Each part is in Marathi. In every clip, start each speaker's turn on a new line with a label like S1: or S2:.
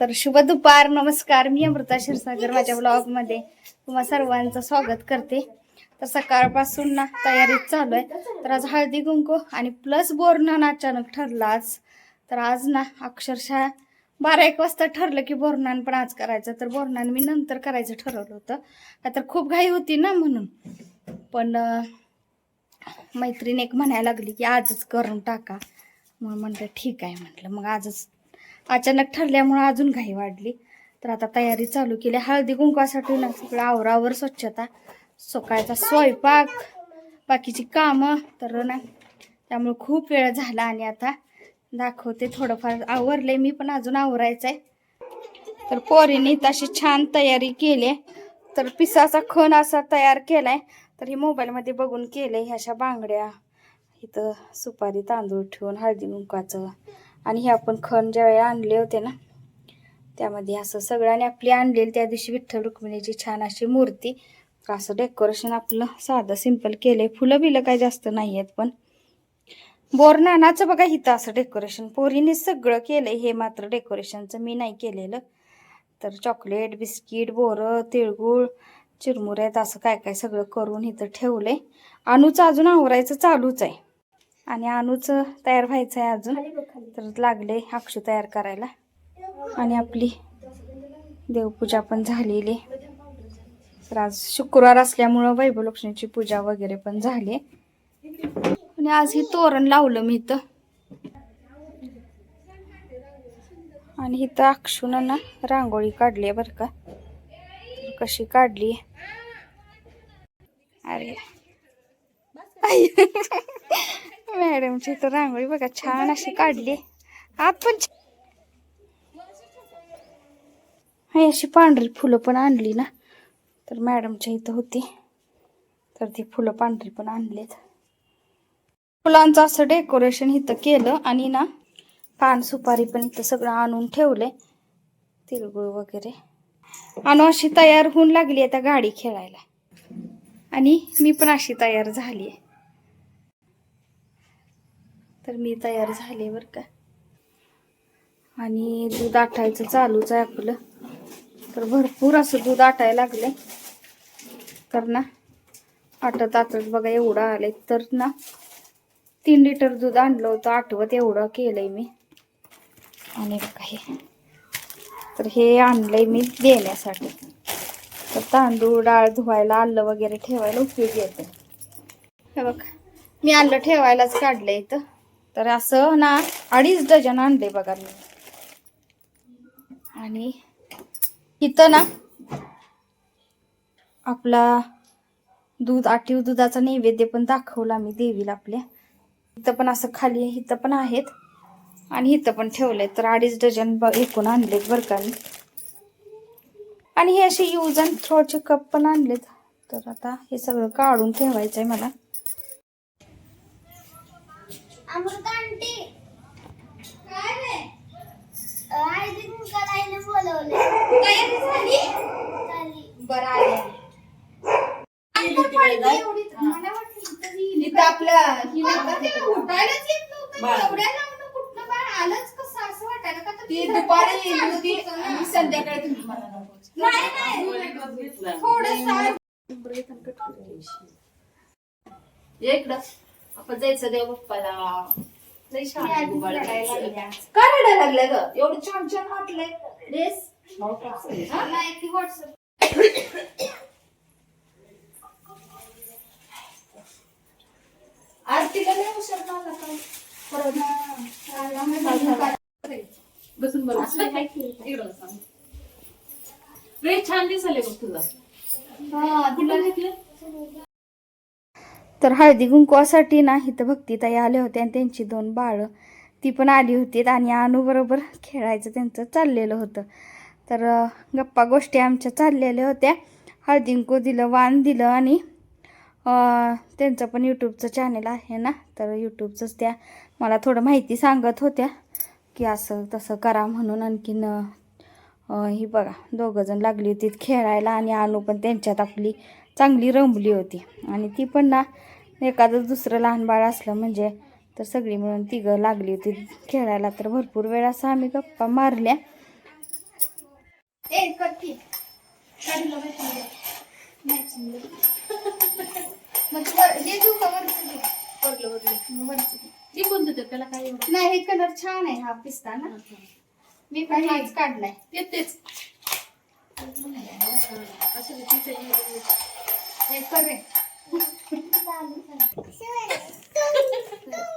S1: तर शुभ दुपार नमस्कार. मी अमृता क्षीरसागर माझ्या ब्लॉगमध्ये. तुम्हा सर्वांचं स्वागत करते. तर सकाळपासून ना तयारीत चालू आहे. तर आज हळदी कुंकू आणि प्लस बोरनान अचानक ठरलं आज. तर आज ना अक्षरशः बारा एक वाजता ठरलं की बोरनान पण आज करायचं. तर बोरनान मी नंतर करायचं ठरवलं होतं. का तर खूप घाई होती ना म्हणून. पण मैत्रीण एक म्हणायला लागली की आजच करून टाका. मग म्हटलं ठीक आहे. म्हटलं मग आजच अचानक ठरल्यामुळं अजून घाई वाढली. तर आता तयारी चालू केली. हळदी कुंकवासाठी ना सगळं आवरावर स्वच्छता सकाळचा स्वयंपाक बाकीची कामं. तर ना त्यामुळे खूप वेळ झाला आणि आता दाखवते थोडंफार. आवरले मी पण अजून आवरायचं आहे तर पोरीने तशी छान तयारी केली. तर पिसाचा खण असा तयार केलाय. तर हे मोबाईलमध्ये बघून केलंय ह्या अशा बांगड्या. इथं सुपारी तांदूळ ठेवून हळदी कुंकाचं आणि हे आपण खण ज्यावेळी आणले होते ना त्यामध्ये असं सगळ्यांनी आपली आणलेली त्या दिवशी विठ्ठल रुक्मिणीची छान अशी मूर्ती. तर असं डेकोरेशन आपलं साधं सिंपल केलंय. फुलं बिलं काही जास्त नाही आहेत पण बोरनानाचं बघा इथं असं डेकोरेशन पोरीने सगळं केलंय हे मात्र डेकोरेशनचं मी नाही केलेलं. तर चॉकलेट बिस्किट बोरं तिळगुळ चिरमुऱ्यात असं काय काय सगळं करून इथं ठेवलंय. अनुचं अजून आवरायचं चालूच आहे. आणि अनुचं तयार व्हायचं आहे अजून तर लागले अक्षू तयार करायला. आणि आपली देवपूजा पण झालेली. तर आज शुक्रवार असल्यामुळं वैभवलक्ष्मीची पूजा वगैरे पण झाली. आणि आज ही तोरण लावलं मी इथं. आणि इथं अक्षून ना रांगोळी काढली आहे बरं का. कशी काढली? अरे. मॅडमची इथं रांगोळी बघा छान अशी काढली. आत पण अशी पांढरी फुलं पण आणली ना. तर मॅडमच्या इथं होती. तर ती फुलं पांढरी पण आणलीत. फुलांचं असं डेकोरेशन इथं केलं आणि ना पान सुपारी पण इथं सगळं आणून ठेवलंय. तिळगुळ वगैरे. आणि अशी तयार होऊन लागली आता गाडी खेळायला. आणि मी पण अशी तयार झाली आहे तर मी तयार झाले बरं का. आणि दूध आटायचं चालूच आहे आपलं. तर भरपूर असं दूध आटायला लागलं तर ना आटत आटत बघा एवढं आले तर ना तीन लिटर दूध आणलं होतं आठवत एवढं केलंय मी. आणि बघा हे. तर हे आणलंय मी देण्यासाठी तर तांदूळ डाळ धुवायला आलं वगैरे ठेवायला उपयोगी येतं. हे बघ मी आलं ठेवायलाच काढलं इथं. तर असं ना अडीच डझन आणले बघा मी. आणि इथं ना आपला दूध आटीव दुधाचा नैवेद्य पण दाखवला मी देवीला आपल्या. इथं पण असं खाली इथं पण आहेत. आणि इथं पण ठेवले तर अडीच डझन ब एकूण आणलेत बरं का मी. आणि हे असे यूज अँड थ्रोचे कप पण आणलेत. तर आता हे सगळं काढून ठेवायचं आहे मला.
S2: अमृता आंटी काय रे? आयडी करायला बोलवले.
S1: तयारी झाली?
S2: झाली.
S1: बरं आले. आपल्या हिला उठायलाच येत नव्हतं. एवढ्या लांबनं कुठनं बाळ आलंच कसं? असं वाटायला का तर
S3: ती
S1: तिथं
S3: दुपारी
S1: चालत
S3: येईल होती. आणि संध्याकाळी तुम्ही मला नको.
S1: नाही नाही. थोडंसं
S3: जायचं देव लई छान आहे गुबाळ काय रडायला लागल्या ग? एवढं छान छान वाटलंय. ड्रेस आज तिला नाही हुशार झाला का परत बसून इकडं छान दिसले बघ तुझा घेतलं?
S1: तर हळदी कुंकवासाठी ना इथं भक्तीताई आले होते आणि त्यांची दोन बाळं ती पण आली होती आणि अनुबरोबर खेळायचं त्यांचं चाललेलं होतं. तर गप्पा गोष्टी आमच्या चाललेल्या होत्या. हळदी कुंकू दिलं वाण दिलं आणि त्यांचं पण यूट्यूबचं चॅनल आहे ना तर यूट्यूबचंच त्या मला थोडं माहिती सांगत होत्या की असं तसं करा म्हणून आणखीन ही बघा दोघंजण लागली होती खेळायला आणि अनु पण त्यांच्यात आपली चांगली रमली होती. आणि ती पण ना एखादं दुसरं लहान बाळ असलं म्हणजे तर सगळी मिळून तिघं लागली होती खेळायला. तर भरपूर वेळ असं आम्ही गप्पा मारल्या. नाही. हे हे कलर छान आहे हा पिस्ता ना. मी पण हाच काढलाय.
S3: ते तेच.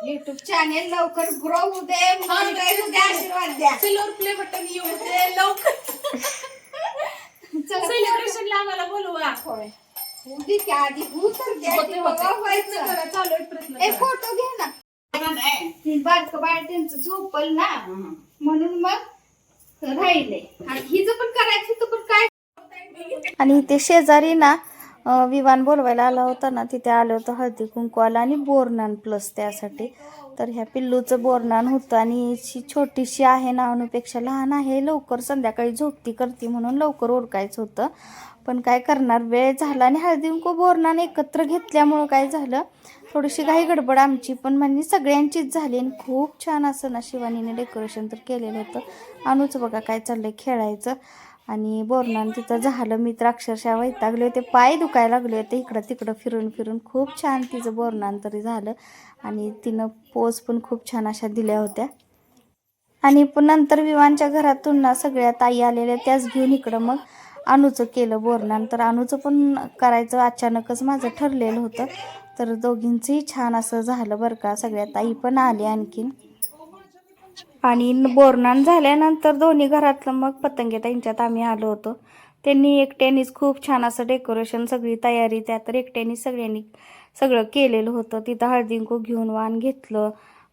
S1: युट्यूब चॅनेल लवकर ग्रो होऊ दे आशीर्वाद द्या
S3: सिल्वर प्ले बटन येऊ दे लवकर
S1: चला,
S3: सेलिब्रेशनला आम्हाला बोलवा
S1: होय. आधी होऊ तर द्या
S3: होते,
S1: की
S3: होते.
S1: बाबा व्हायचं.
S3: करा, चालू आहे प्रयत्न
S1: ए
S3: करा.
S1: फोटो घे ना बारक बाळ त्यांचं झोपल ना म्हणून मग राहिले. आणि हिचं पण करायचं तर पण काय? आणि ते शेजारी ना विमान विवान बोलवायला आला होता ना तिथे आलं होतं हळदी कुंकवाला आणि बोरनान प्लस त्यासाठी. तर ह्या पिल्लूचं बोरनान होतं आणि ही छोटीशी आहे ना अनुपेक्षा लहान आहे लवकर संध्याकाळी झोपती करते म्हणून लवकर ओरकायचं होतं. पण काय करणार वेळ झाला आणि हळदी कुंकू बोरनान एकत्र घेतल्यामुळं काय झालं थोडीशी घाई गडबड आमची पण म्हणजे सगळ्यांचीच झाली आणि खूप छान असं ना शिवानीने डेकोरेशन तर केलेलं होतं. अनुच बघा काय चाललंय खेळायचं. आणि बोरणानं तिथं झालं मी तर अक्षरशः वैतागले होते पाय दुखायला लागले होते इकडं तिकडं फिरून फिरून. खूप छान तिचं बोरणान तरी झालं. आणि तिनं पोज पण खूप छान अशा दिल्या होत्या. आणि पण नंतर विवानच्या घरातून ना सगळ्या ताई आलेल्या त्याच घेऊन इकडं मग अनुचं केलं बोरणान तर अनुचं पण करायचं अचानकच माझं ठरलेलं होतं. तर दोघींचंही छान असं झालं बरं का. सगळ्यात आई पण आली आणखीन. आणि न- बोरनान झाल्यानंतर दोन्ही घरातलं मग पतंगे त्यांच्यात आम्ही आलो होतो. त्यांनी एकट्यानीच खूप छान असं डेकोरेशन सगळी तयारी त्या तर एकट्याने सगळ्यांनी सगळं केलेलं होतं. तिथं हळदींकू घेऊन वाण घेतलं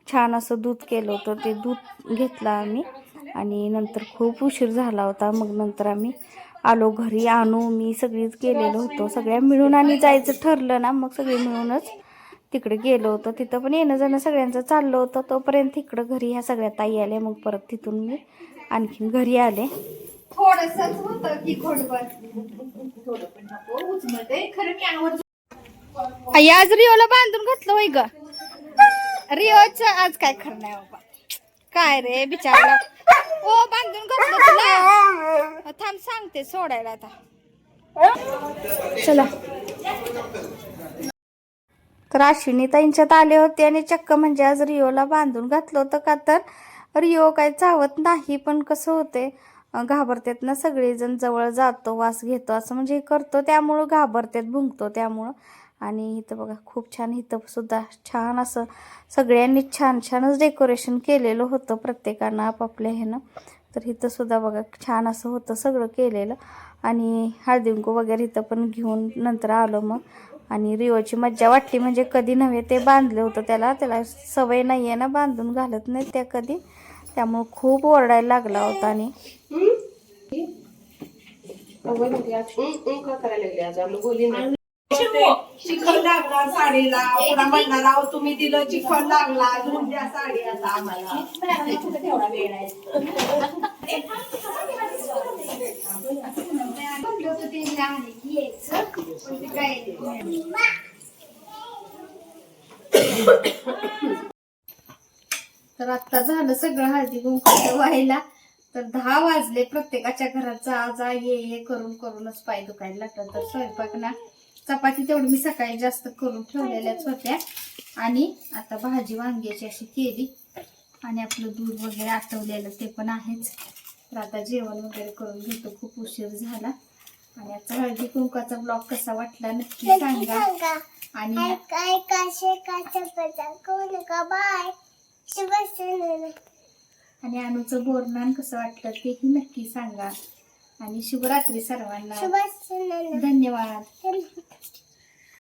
S1: छान असं दूध केलं होतं. ते दूध घेतलं आम्ही आणि नंतर खूप उशीर झाला होता. मग नंतर आम्ही आलो घरी आणू मी सगळीच गेलेलो होतो. सगळ्या मिळून आणि जायचं ठरलं ना मग सगळे मिळूनच तिकडे गेलो होतो. तिथं पण येणं जाणं सगळ्यांचं चाललं होतं. तोपर्यंत तिकडं घरी ह्या सगळ्या ताई आल्या. मग परत तिथून मी आणखीन घरी आले. थोडसच होतं की घोडभर
S3: थोडं पण नको उचमळते खरं मी आवर
S1: आई आज रिओला बांधून घातलं होय ग. रिओच आज काय खरं नाही बाबा. काय रे बिचारा? ओ बांधून घातलं तुला. थांब सांगते सोडायला आता. चला. तर अश्विनी ताईंच्यात आले होते आणि चक्क म्हणजे आज रिओला बांधून घातलं होतं का तर रिओ काय चावत नाही पण कसं होते घाबरतात ना सगळेजण जवळ जातो वास घेतो असं म्हणजे करतो त्यामुळं घाबरतात भुंकतो त्यामुळं. आणि इथं बघा खूप छान इथं सुद्धा छान असं सगळ्यांनी छान छानच डेकोरेशन केलेलं होतं प्रत्येकानं आपापल्या ह्यानं. तर इथं सुद्धा बघा छान असं होतं सगळं केलेलं. आणि हळदी कुंकू वगैरे इथं पण घेऊन नंतर आलो मग. आणि रिओची मज्जा वाटली म्हणजे कधी नव्हे ते बांधलं होतं त्याला. त्याला सवय नाही आहे ना बांधून घालत नाही त्या कधी. त्यामुळं खूप ओरडायला लागला होता आणि
S4: चिखल लागला साडीला पुन्हा म्हणणार आहो तुम्ही दिलं चिखल लागला घेऊन द्या साडी आता आम्हाला.
S1: म्हणलं होतं ते लहान यायचं पण ते काय तर आता झालं सगळं हळदी कुंकू व्हायला. तर दहा वाजले प्रत्येकाच्या घराचा आज जा ये ये करून करूनच पाय दुखायला लागलं तर स्वयंपाक ना चपाती तेवढी मी सकाळी जास्त करून ठेवलेल्याच होत्या. आणि आता भाजी वांग्याची अशी केली. आणि आपलं दूध वगैरे आटवलेलं ते पण आहेच. तर आता जेवण वगैरे करून घेतो. खूप उशीर झाला. आणि आता हळदी कुंकाचा ब्लॉग कसा वाटला नक्की सांगा. आणि
S2: काय बाय? शुभ
S1: आणि अनुचं बोरनान कसं वाटलं तेही नक्की सांगा. आणि शुभरात्री सर्वांना. धन्यवाद.